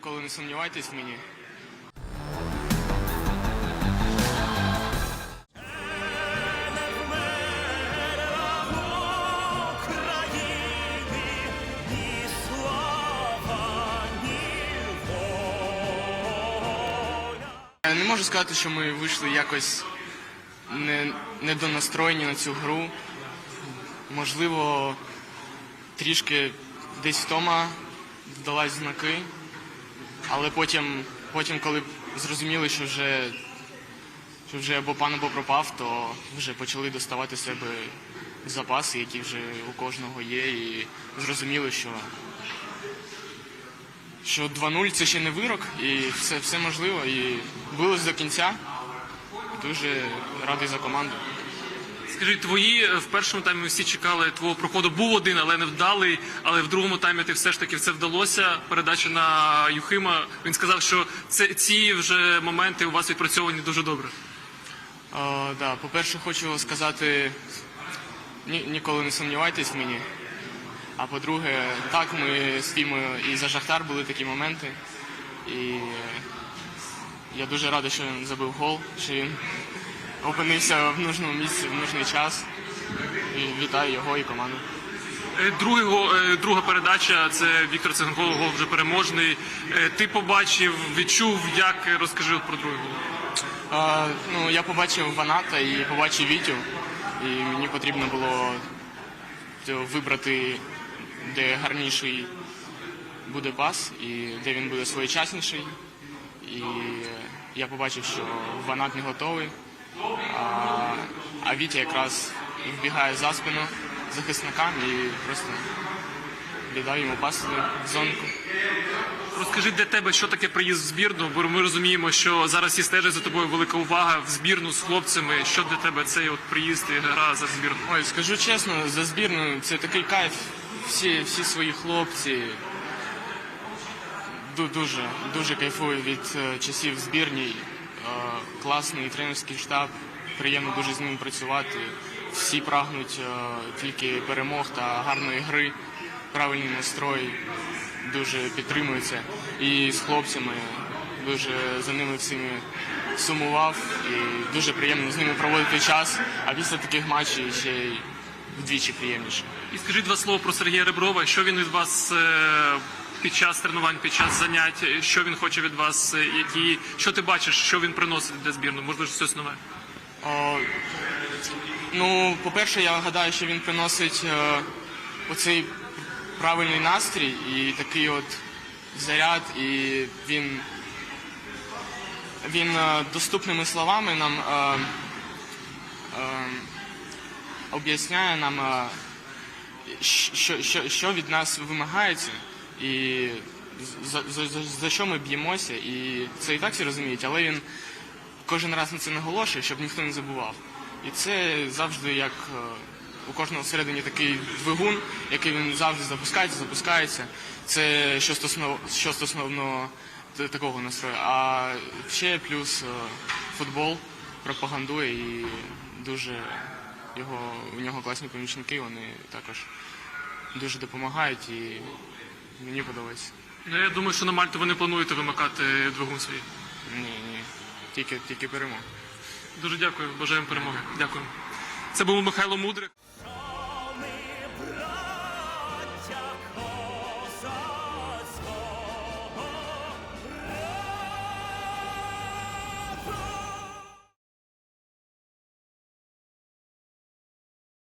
Ніколи не сумнівайтесь в мені. не можу сказати, що ми вийшли якось не, недонастроєні на цю гру. Можливо, трішки десь втома вдалась знаки, але потім, потім коли зрозуміли, що вже, що вже або пан або пропав, то вже почали доставати себе запаси, які вже у кожного є, і зрозуміли, що що 2-0 це ще не вирок, і все, все можливо. І билось до кінця. Дуже радий за команду. Скажи, твої е, в першому таймі всі чекали твого проходу. Був один, але не вдалий. Але в другому таймі ти все ж таки це вдалося. Передача на Юхима. Він сказав, що це ці вже моменти у вас відпрацьовані дуже добре. О, да, по-перше, хочу сказати, ні, ніколи не сумнівайтесь в мені. А по-друге, так, ми з Фімою і за Шахтар були такі моменти. І я дуже радий, що він забив гол, що він опинився в нужному місці в нужний час. І вітаю його і команду. Е, Другий гол- е, друга передача це Віктор Циганков, гол вже переможний. Е, Ти побачив, відчув, як розкажи про другий гол. А, ну, я побачив Ваната і побачив Вітю, і мені потрібно було вибрати, де гарніший буде пас і де він буде своєчасніший. І я побачив, що Ванат не готовий, а, а Вітя якраз вбігає за спину захисникам і просто віддав йому пас в зонку. Розкажи для тебе, що таке приїзд в збірну, бо ми розуміємо, що зараз і стежить за тобою велика увага в збірну з хлопцями. Що для тебе цей от приїзд і гра за збірну? Ой, скажу чесно, за збірну це такий кайф. Всі, всі свої хлопці. Дуже, дуже кайфую від е, часів збірній. Е, класний тренерський штаб, приємно дуже з ним працювати. Всі прагнуть е, тільки перемог та гарної гри, правильний настрой, дуже підтримуються. І з хлопцями дуже за ними всіми сумував і дуже приємно з ними проводити час. А після таких матчів ще й вдвічі приємніше. І скажи два слова про Сергія Реброва. Що він від вас е, під час тренувань, під час занять, е, що він хоче від вас, е, які що ти бачиш, що він приносить для збірної? Можливо, щось нове. О, ну, по-перше, я гадаю, що він приносить е, оцей правильний настрій і такий от заряд, і він, він е, доступними словами нам е, е, об'ясняє нам, е, що, що, що від нас вимагається, і за, за, за, за що ми б'ємося. І це і так всі розуміють, але він кожен раз на це наголошує, щоб ніхто не забував. І це завжди як е, у кожного всередині такий двигун, який він завжди запускається, запускається. Це що стосовно, що стосовно такого настрою. А ще плюс е, футбол пропагандує і дуже його, у нього класні помічники, вони також дуже допомагають і мені подобається. Ну, я думаю, що на Мальту ви не плануєте вимикати двигун свій. Ні, ні. Тільки, тільки перемога. Дуже дякую, бажаємо перемоги. Дякую. Це був Михайло Мудрик.